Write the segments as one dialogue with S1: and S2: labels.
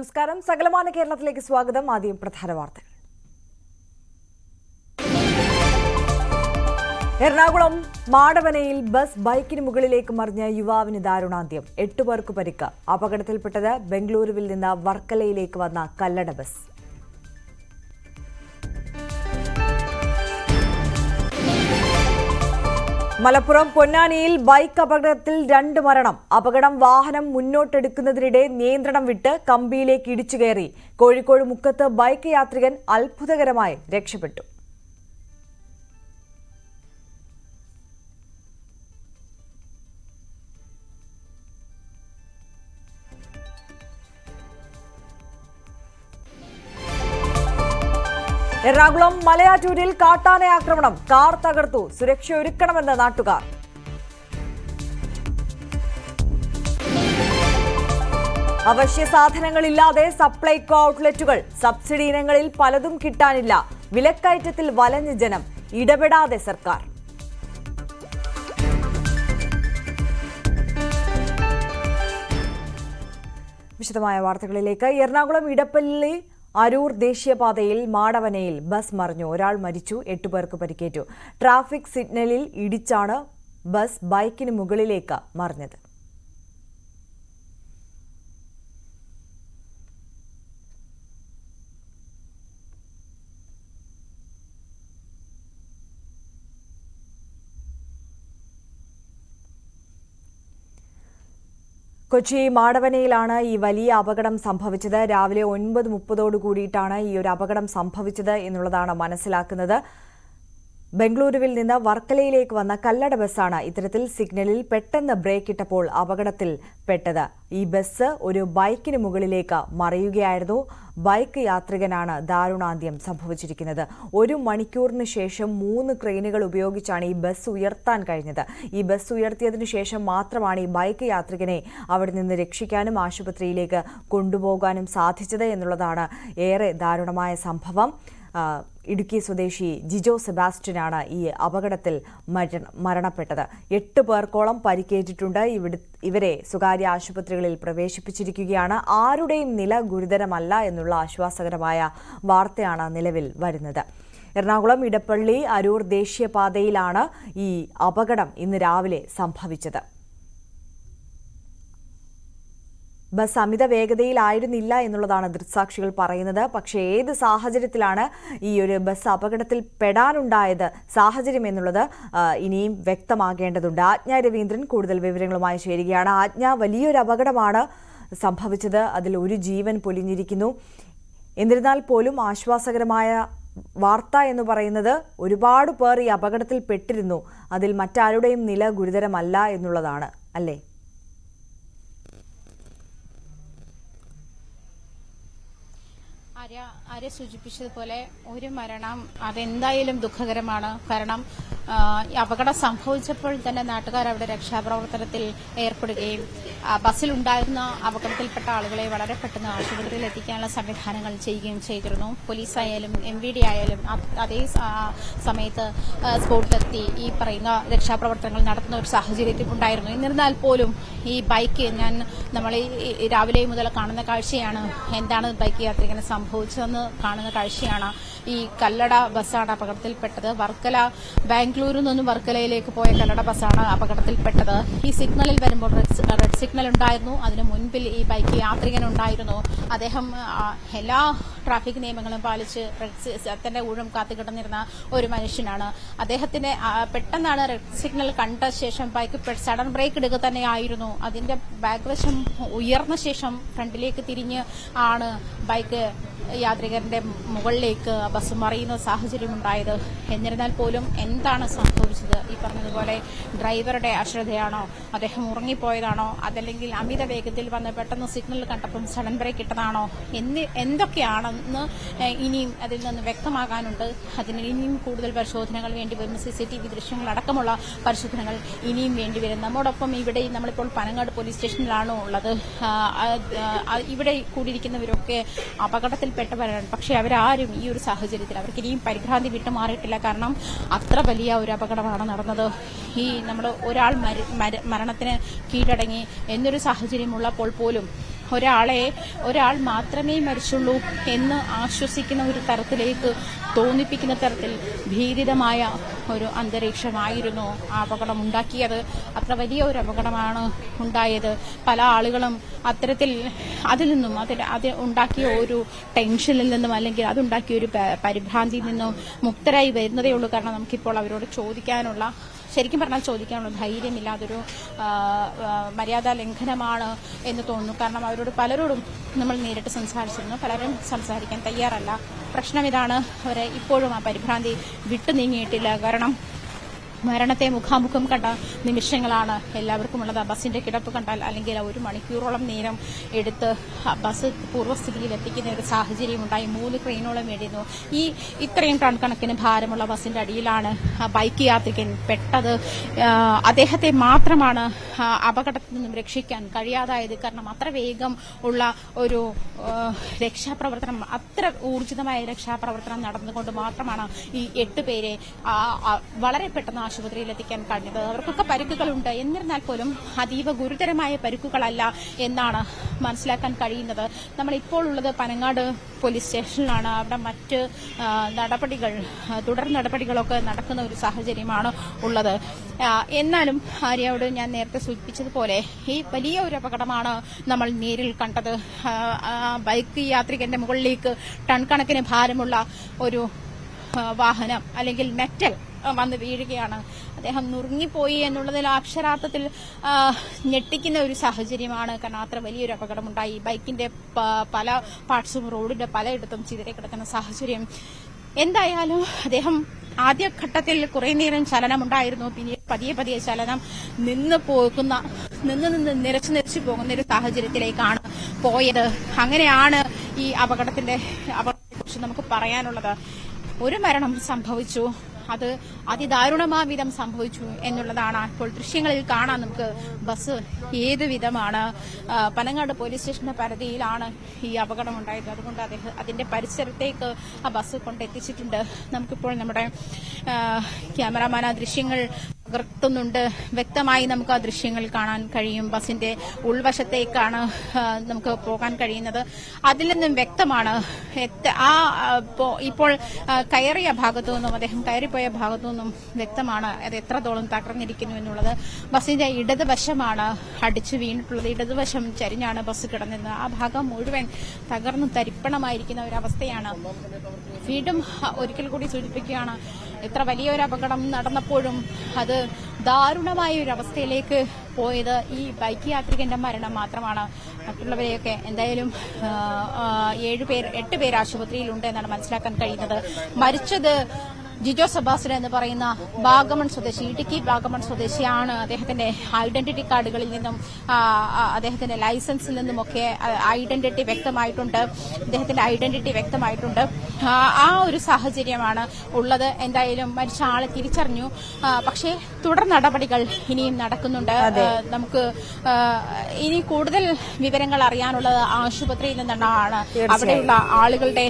S1: നമസ്കാരം. സകലമാന കേരളത്തിലേക്ക് സ്വാഗതം. ആദ്യം പ്രധാന വാർത്തകൾ. എറണാകുളം മാടവനയിൽ ബസ് ബൈക്കിന് മുകളിലേക്ക് മറിഞ്ഞ യുവാവിന് ദാരുണാന്ത്യം. എട്ടു പേർക്ക് പരിക്ക്. അപകടത്തിൽപ്പെട്ടത് ബംഗളൂരുവിൽ നിന്ന് വർക്കലയിലേക്ക് വന്ന കല്ലട ബസ്. മലപ്പുറം പൊന്നാനിയിൽ ബൈക്ക് അപകടത്തിൽ രണ്ട് മരണം. അപകടം വാഹനം മുന്നോട്ടെടുക്കുന്നതിനിടെ നിയന്ത്രണം വിട്ട് കമ്പിയിലേക്ക് ഇടിച്ചു കയറി. കോഴിക്കോട് മുക്കത്ത് ബൈക്ക് യാത്രികൻ അത്ഭുതകരമായി രക്ഷപ്പെട്ടു. എറണാകുളം മലയാറ്റൂരിൽ കാട്ടാന ആക്രമണം. കാർ തകർത്തു. സുരക്ഷ ഒരുക്കണമെന്ന് നാട്ടുകാർ. അവശ്യ സാധനങ്ങളില്ലാതെ സപ്ലൈകോ ഔട്ട്ലെറ്റുകൾ. സബ്സിഡി ഇനങ്ങളിൽ പലതും കിട്ടാനില്ല. വിലക്കയറ്റത്തിൽ വലഞ്ഞ് ജനം. ഇടപെടാതെ സർക്കാർ. വിശദമായ വാർത്തകളിലേക്ക്. എറണാകുളം ഇടപ്പള്ളി അരൂർ ദേശീയപാതയിൽ മാടവനയിൽ ബസ് മറിഞ്ഞു. ഒരാൾ മരിച്ചു എട്ടു പേർക്ക് പരിക്കേറ്റു. ട്രാഫിക് സിഗ്നലിൽ ഇടിച്ചാണ് ബസ് ബൈക്കിന് മുകളിലേക്ക് മറിഞ്ഞത്. കൊച്ചി മാടവനയിലാണ് ഈ വലിയ അപകടം സംഭവിച്ചത്. രാവിലെ ഒൻപത് മുപ്പതോടു കൂടിയിട്ടാണ് ഈ ഒരു അപകടം സംഭവിച്ചത് എന്നുള്ളതാണ് മനസ്സിലാക്കുന്നത്. ബംഗളൂരുവിൽ നിന്ന് വർക്കലയിലേക്ക് വന്ന കല്ലട ബസ്സാണ് ഇത്തരത്തിൽ സിഗ്നലിൽ പെട്ടെന്ന് ബ്രേക്ക് ഇട്ടപ്പോൾ അപകടത്തിൽ പെട്ടത്. ഈ ബസ് ഒരു ബൈക്കിന് മുകളിലേക്ക് മറിയുകയായിരുന്നു. ബൈക്ക് യാത്രികനാണ് ദാരുണാന്ത്യം സംഭവിച്ചിരിക്കുന്നത്. ഒരു മണിക്കൂറിന് ശേഷം മൂന്ന് ക്രെയിനുകൾ ഉപയോഗിച്ചാണ് ഈ ബസ് ഉയർത്താൻ കഴിഞ്ഞത്. ഈ ബസ് ഉയർത്തിയതിനു ശേഷം മാത്രമാണ് ഈ ബൈക്ക് യാത്രികനെ അവിടെ നിന്ന് രക്ഷിക്കാനും ആശുപത്രിയിലേക്ക് കൊണ്ടുപോകാനും സാധിച്ചത് എന്നുള്ളതാണ് ഏറെ ദാരുണമായ സംഭവം. ഇടുക്കി സ്വദേശി ജിജോ സെബാസ്റ്റ്യനാണ് ഈ അപകടത്തിൽ മരണ മരണപ്പെട്ടത്. എട്ട് പേർക്കോളം പരിക്കേറ്റിട്ടുണ്ട്. ഇവിടെ ഇവരെ സ്വകാര്യ ആശുപത്രികളിൽ പ്രവേശിപ്പിച്ചിരിക്കുകയാണ്. ആരുടെയും നില ഗുരുതരമല്ല എന്നുള്ള ആശ്വാസകരമായ വാർത്തയാണ് നിലവിൽ വരുന്നത്. എറണാകുളം ഇടപ്പള്ളി അരൂർ ദേശീയപാതയിലാണ് ഈ അപകടം ഇന്ന് രാവിലെ സംഭവിച്ചത്. ബസ് അമിത വേഗതയിലായിരുന്നില്ല എന്നുള്ളതാണ് ദൃക്സാക്ഷികൾ പറയുന്നത്. പക്ഷേ ഏത് സാഹചര്യത്തിലാണ് ഈ ഒരു ബസ് അപകടത്തിൽ പെടാനുണ്ടായത് സാഹചര്യം എന്നുള്ളത് ഇനിയും വ്യക്തമാകേണ്ടതുണ്ട്. ആജ്ഞ രവീന്ദ്രൻ കൂടുതൽ വിവരങ്ങളുമായി ചേരുകയാണ്. ആജ്ഞ വലിയൊരു അപകടമാണ് സംഭവിച്ചത്. അതിൽ ഒരു ജീവൻ പൊലിഞ്ഞിരിക്കുന്നു. എന്നിരുന്നാൽ പോലും ആശ്വാസകരമായ വാർത്ത എന്ന് പറയുന്നത് ഒരുപാട് പേർ ഈ അപകടത്തിൽ പെട്ടിരുന്നു. അതിൽ മറ്റാരുടെയും നില ഗുരുതരമല്ല എന്നുള്ളതാണ്. അല്ലേ?
S2: ആര്യ സൂചിപ്പിച്ചതുപോലെ ഒരു മരണം അതെന്തായാലും ദുഃഖകരമാണ്. കാരണം അപകടം സംഭവിച്ചപ്പോൾ തന്നെ നാട്ടുകാർ അവിടെ രക്ഷാപ്രവർത്തനത്തിൽ ഏർപ്പെടുകയും ബസ്സിലുണ്ടായിരുന്ന അപകടത്തിൽപ്പെട്ട ആളുകളെ വളരെ പെട്ടെന്ന് ആശുപത്രിയിൽ എത്തിക്കാനുള്ള സംവിധാനങ്ങൾ ചെയ്യുകയും ചെയ്തിരുന്നു. പോലീസായാലും എം വി ഡി ആയാലും അതേ സമയത്ത് സ്പോട്ടിലെത്തി ഈ പറയുന്ന രക്ഷാപ്രവർത്തനങ്ങൾ നടത്തുന്ന ഒരു സാഹചര്യത്തിൽ ഉണ്ടായിരുന്നു. എന്നിരുന്നാൽ പോലും ഈ ബൈക്ക് ഞാൻ നമ്മൾ രാവിലെ മുതൽ കാണുന്ന കാഴ്ചയാണ്. എന്താണ് ബൈക്ക് യാത്രികന് സംഭവിച്ചതെന്ന് കാണുന്ന കാഴ്ചയാണ് ഈ കല്ലട ബസ്സാണ് അപകടത്തിൽപ്പെട്ടത്. വർക്കല ബാംഗ്ലൂരിൽ നിന്നും വർക്കലയിലേക്ക് പോയ കന്നഡ ബസ്സാണ് അപകടത്തിൽപ്പെട്ടത്. ഈ സിഗ്നലിൽ വരുമ്പോൾ റെഡ് സിഗ്നൽ ഉണ്ടായിരുന്നു. അതിനു മുൻപിൽ ഈ ബൈക്ക് യാത്രികൻ ഉണ്ടായിരുന്നു അദ്ദേഹം എല്ലാ ട്രാഫിക് നിയമങ്ങളും പാലിച്ച് തന്റെ ഊഴം കാത്തുകിടന്നിരുന്ന ഒരു മനുഷ്യനാണ്. അദ്ദേഹത്തിന് പെട്ടെന്നാണ് റെഡ് സിഗ്നൽ കണ്ട ശേഷം ബൈക്ക് സഡൻ ബ്രേക്ക് ഇടുക തന്നെയായിരുന്നു. അതിന്റെ ബാക്ക് വശം ഉയർന്ന ശേഷം ഫ്രണ്ടിലേക്ക് തിരിഞ്ഞ് ആണ് ബൈക്ക് യാത്രികരുടെ മുകളിലേക്ക് ബസ് മറിയുന്ന സാഹചര്യം ഉണ്ടായത്. എന്നിരുന്നാൽ പോലും എന്താണ് സംഭവിച്ചത്? ഈ പറഞ്ഞതുപോലെ ഡ്രൈവറുടെ അശ്രദ്ധയാണോ? അദ്ദേഹം ഉറങ്ങിപ്പോയതാണോ? അതല്ലെങ്കിൽ അമിത വേഗത്തിൽ വന്ന് പെട്ടെന്ന് സിഗ്നൽ കണ്ടപ്പം സഡൻ ബ്രേക്ക് ഇട്ടതാണോ? എന്നി എന്തൊക്കെയാണെന്ന് ഇനിയും അതിൽ നിന്ന് വ്യക്തമാകാനുണ്ട്. അതിന് ഇനിയും കൂടുതൽ പരിശോധനകൾ വേണ്ടിവരും സി സി ടി വി ദൃശ്യങ്ങളടക്കമുള്ള പരിശോധനകൾ ഇനിയും വേണ്ടിവരും നമ്മോടൊപ്പം ഇവിടെ നമ്മളിപ്പോൾ പനങ്ങാട് പോലീസ് സ്റ്റേഷനിലാണ് ഉള്ളത് ഇവിടെ കൂടിയിരിക്കുന്നവരൊക്കെ അപകടത്തിൽപ്പെട്ടവരാണ്. പക്ഷേ അവരാരും ഈ ഒരു സാഹചര്യത്തിൽ അവർക്ക് ഇനിയും പരിഭ്രാന്തി വിട്ടുമാറിയിട്ടില്ല കാരണം അത്ര വലിയ ഒരു അപകടമാണ് നടന്നത്. ഈ നമ്മൾ ഒരാൾ മര- മര- മരണത്തിന് കീഴടങ്ങി എന്നൊരു സാഹചര്യമുള്ളപ്പോൾ പോലും ഒരാളെ ഒരാൾ മാത്രമേ മരിച്ചുള്ളൂ എന്ന് ആശ്വസിക്കുന്ന ഒരു തരത്തിലേക്ക് തോന്നിപ്പിക്കുന്ന തരത്തിൽ ഭീതിതമായ ഒരു അന്തരീക്ഷമായിരുന്നു ആ അപകടം ഉണ്ടാക്കിയത് അത്ര വലിയ ഒരു അപകടമാണ് ഉണ്ടായത്. പല ആളുകളും അത്തരത്തിൽ അതിൽ നിന്നും അതിൽ അത് ഉണ്ടാക്കിയ ഒരു ടെൻഷനിൽ നിന്നും അല്ലെങ്കിൽ അതുണ്ടാക്കിയ ഒരു പരിഭ്രാന്തിയിൽ നിന്നും മുക്തരായി വരുന്നതേ ഉള്ളൂ. കാരണം നമുക്കിപ്പോൾ അവരോട് ചോദിക്കാനുള്ള ശരിക്കും പറഞ്ഞാൽ ചോദിക്കാനുള്ള ധൈര്യമില്ല അതൊരു ആ, ആ, മര്യാദാ ലംഘനമാണ് എന്ന് തോന്നുന്നു. കാരണം അവരോട് പലരോടും നമ്മൾ നേരിട്ട് സംസാരിച്ചിരുന്നു. പലരും സംസാരിക്കാൻ തയ്യാറല്ല. പ്രശ്നം ഇതാണ്. അവരെ ഇപ്പോഴും ആ പരിഭ്രാന്തി വിട്ടു നീങ്ങിയിട്ടില്ല കാരണം മരണത്തെ മുഖാമുഖം കണ്ട നിമിഷങ്ങളാണ് എല്ലാവർക്കും ഉള്ളത് ആ ബസ്സിന്റെ കിടപ്പ് കണ്ടാൽ അല്ലെങ്കിൽ ഒരു മണിക്കൂറോളം നേരം എടുത്ത് ബസ് പൂർവസ്ഥിതിയിൽ എത്തിക്കുന്ന ഒരു സാഹചര്യം ഉണ്ടായി. മൂന്ന് ട്രെയിനോളം വേണ്ടിയിരുന്നു ഈ ഇത്രയും ടൺ കണക്കിന് ഭാരമുള്ള ബസ്സിന്റെ അടിയിലാണ് ബൈക്ക് യാത്രികൻ പെട്ടത്. അദ്ദേഹത്തെ മാത്രമാണ് അപകടത്തിൽ നിന്നും രക്ഷിക്കാൻ കഴിയാതായത്. കാരണം അത്ര വേഗം ഉള്ള ഒരു രക്ഷാപ്രവർത്തനം അത്ര ഊർജിതമായ രക്ഷാപ്രവർത്തനം നടന്നുകൊണ്ട് മാത്രമാണ് ഈ എട്ട് പേരെ വളരെ പെട്ടെന്ന് ആശുപത്രിയിൽ എത്തിക്കാൻ കഴിഞ്ഞത്. അവർക്കൊക്കെ പരിക്കുകളുണ്ട്. എന്നിരുന്നാൽ പോലും അതീവ ഗുരുതരമായ പരിക്കുകളല്ല എന്നാണ് മനസ്സിലാക്കാൻ കഴിയുന്നത്. നമ്മൾ ഇപ്പോൾ ഉള്ളത് പനങ്ങാട് പോലീസ് സ്റ്റേഷനിലാണ്. അവിടെ മറ്റ് നടപടികൾ തുടർ നടപടികളൊക്കെ നടക്കുന്ന ഒരു സാഹചര്യമാണ് ഉള്ളത്. എന്നാലും ആര്യയോട് ഞാൻ നേരത്തെ സൂചിപ്പിച്ചതുപോലെ ഈ വലിയ ഒരു അപകടമാണ് നമ്മൾ നേരിൽ കണ്ടത്. ബൈക്ക് യാത്രികന്റെ മുകളിലേക്ക് ടൺ കണക്കിന് ഭാരമുള്ള ഒരു വാഹനം അല്ലെങ്കിൽ മെറ്റൽ വന്ന് വീഴുകയാണ്. അദ്ദേഹം നുറുങ്ങിപ്പോയി എന്നുള്ളതിൽ അക്ഷരാർത്ഥത്തിൽ ഞെട്ടിക്കുന്ന ഒരു സാഹചര്യമാണ്. കാരണം അത്ര വലിയൊരു അപകടമുണ്ടായി. ബൈക്കിന്റെ പല പാർട്സും റോഡിന്റെ പലയിടത്തും ചിതറി കിടക്കുന്ന സാഹചര്യം. എന്തായാലും അദ്ദേഹം ആദ്യഘട്ടത്തിൽ കുറെ നേരം ചലനമുണ്ടായിരുന്നു. പിന്നീട് പതിയെ പതിയെ ചലനം നിന്ന് പോകുന്ന നിന്ന് നിന്ന് നിരച്ചു നിരച്ചു പോകുന്ന ഒരു സാഹചര്യത്തിലേക്കാണ് പോയത്. അങ്ങനെയാണ് ഈ അപകടത്തിന്റെ അപകടത്തെക്കുറിച്ച് നമുക്ക് പറയാനുള്ളത്. ഒരു മരണം സംഭവിച്ചു. അത് അതിദാരുണമാ വിധം സംഭവിച്ചു എന്നുള്ളതാണ് ഇപ്പോൾ ദൃശ്യങ്ങളിൽ കാണാൻ നമുക്ക് ബസ് ഏത് വിധമാണ് പനങ്ങാട് പോലീസ് സ്റ്റേഷന്റെ പരിധിയിലാണ് ഈ അപകടം ഉണ്ടായത് അതുകൊണ്ട് അദ്ദേഹം അതിന്റെ പരിസരത്തേക്ക് ആ ബസ് കൊണ്ടെത്തിച്ചിട്ടുണ്ട് നമുക്കിപ്പോൾ നമ്മുടെ ക്യാമറാമാൻ ആ ദൃശ്യങ്ങൾ പകർത്തുന്നുണ്ട് വ്യക്തമായി നമുക്ക് ആ ദൃശ്യങ്ങൾ കാണാൻ കഴിയും. ബസിന്റെ ഉൾവശത്തേക്കാണ് നമുക്ക് പോകാൻ കഴിയുന്നത്. അതിൽ നിന്നും വ്യക്തമാണ് ആ ഇപ്പോൾ കയറിയ ഭാഗത്തു നിന്നും അദ്ദേഹം കയറിപ്പോയ ഭാഗത്തു നിന്നും വ്യക്തമാണ് അത് എത്രത്തോളം തകർന്നിരിക്കുന്നു എന്നുള്ളത്. ബസിന്റെ ഇടതുവശമാണ് അടിച്ചു വീണിട്ടുള്ളത്. ഇടതുവശം ചരിഞ്ഞാണ് ബസ് കിടന്നത് ആ ഭാഗം മുഴുവൻ തകർന്നു തരിപ്പണമായിരിക്കുന്ന ഒരു അവസ്ഥയാണ് വീണ്ടും ഒരിക്കൽ കൂടി സൂചിപ്പിക്കുകയാണ് എത്ര വലിയൊരു അപകടം നടന്നപ്പോഴും അത് ദാരുണമായ ഒരു അവസ്ഥയിലേക്ക് പോയത് ഈ ബൈക്ക് യാത്രികന്റെ മരണം മാത്രമാണ്. മറ്റുള്ളവരെയൊക്കെ എന്തായാലും ഏഴ് പേർ എട്ട് പേർ ആശുപത്രിയിലുണ്ട് എന്നാണ് മനസ്സിലാക്കാൻ കഴിയുന്നത്. മരിച്ചത് ജിജോ സെബാസ്റ്റ്യൻ എന്ന് പറയുന്ന ബാഗമൺ സ്വദേശി ഇടുക്കി ബാഗമൺ സ്വദേശിയാണ് അദ്ദേഹത്തിന്റെ ഐഡന്റിറ്റി കാർഡുകളിൽ നിന്നും അദ്ദേഹത്തിന്റെ ലൈസൻസിൽ നിന്നുമൊക്കെ ഐഡന്റിറ്റി വ്യക്തമായിട്ടുണ്ട്. അദ്ദേഹത്തിന്റെ ഐഡന്റിറ്റി വ്യക്തമായിട്ടുണ്ട്. ആ, ആ ഒരു സാഹചര്യമാണ് ഉള്ളത്. എന്തായാലും മരിച്ച ആളെ തിരിച്ചറിഞ്ഞു. പക്ഷേ തുടർ നടപടികൾ ഇനിയും നടക്കുന്നുണ്ട്. നമുക്ക് ഇനി കൂടുതൽ വിവരങ്ങൾ അറിയാനുള്ളത് ആശുപത്രിയിൽ നിന്നാണ്. അവിടെയുള്ള ആളുകളുടെ